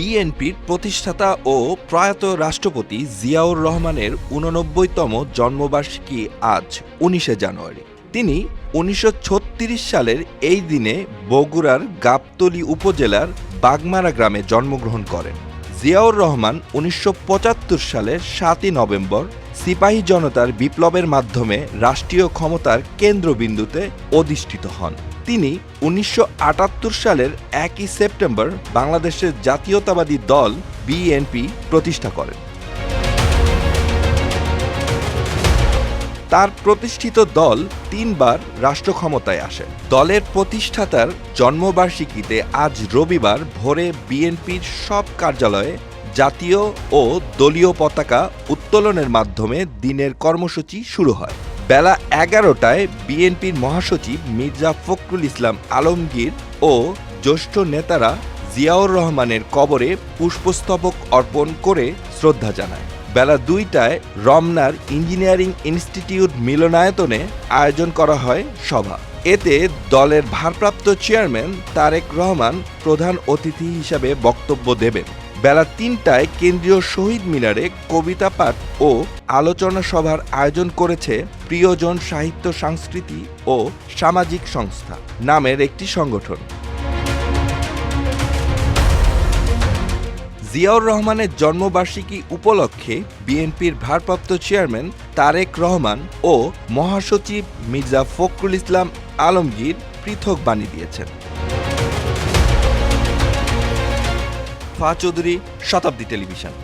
বিএনপির প্রতিষ্ঠাতা ও প্রয়াত রাষ্ট্রপতি জিয়াউর রহমানের উননব্বইতম জন্মবার্ষিকী আজ উনিশে জানুয়ারি। তিনি উনিশশো ছত্রিশ সালের এই দিনে বগুড়ার গাবতলী উপজেলার বাগমারা গ্রামে জন্মগ্রহণ করেন। জিয়াউর রহমান উনিশশো পঁচাত্তর সালের সাতই নভেম্বর সিপাহী জনতার বিপ্লবের মাধ্যমে রাষ্ট্রীয় ক্ষমতার কেন্দ্রবিন্দুতে অধিষ্ঠিত হন। তিনি উনিশশো আটাত্তর সালের একই সেপ্টেম্বর বাংলাদেশের জাতীয়তাবাদী দল বিএনপি প্রতিষ্ঠা করেন। তার প্রতিষ্ঠিত দল তিনবার রাষ্ট্র ক্ষমতায় আসে। দলের প্রতিষ্ঠাতার জন্মবার্ষিকীতে আজ রবিবার ভোরে বিএনপির সব কার্যালয়ে জাতীয় ও দলীয় পতাকা উত্তোলনের মাধ্যমে দিনের কর্মসূচি শুরু হয়। বেলা এগারোটায় বিএনপির মহাসচিব মির্জা ফখরুল ইসলাম আলমগীর ও জ্যেষ্ঠ নেতারা জিয়াউর রহমানের কবরে পুষ্পস্তবক অর্পণ করে শ্রদ্ধা জানায়। বেলা দুইটায় রমনার ইঞ্জিনিয়ারিং ইনস্টিটিউট মিলনায়তনে আয়োজন করা হয় সভা। এতে দলের ভারপ্রাপ্ত চেয়ারম্যান তারেক রহমান প্রধান অতিথি হিসাবে বক্তব্য দেবেন। বেলা তিনটায় কেন্দ্রীয় শহীদ মিনারে কবিতা পাঠ ও আলোচনা সভার আয়োজন করেছে প্রিয়জন সাহিত্য, সংস্কৃতি ও সামাজিক সংস্থা নামের একটি সংগঠন। জিয়াউর রহমানের জন্মবার্ষিকী উপলক্ষে বিএনপির ভারপ্রাপ্ত চেয়ারম্যান তারেক রহমান ও মহাসচিব মির্জা ফখরুল ইসলাম আলমগীর পৃথক বাণী দিয়েছেন। ফা চৌধুরী শতাব্দী টেলিভিশন।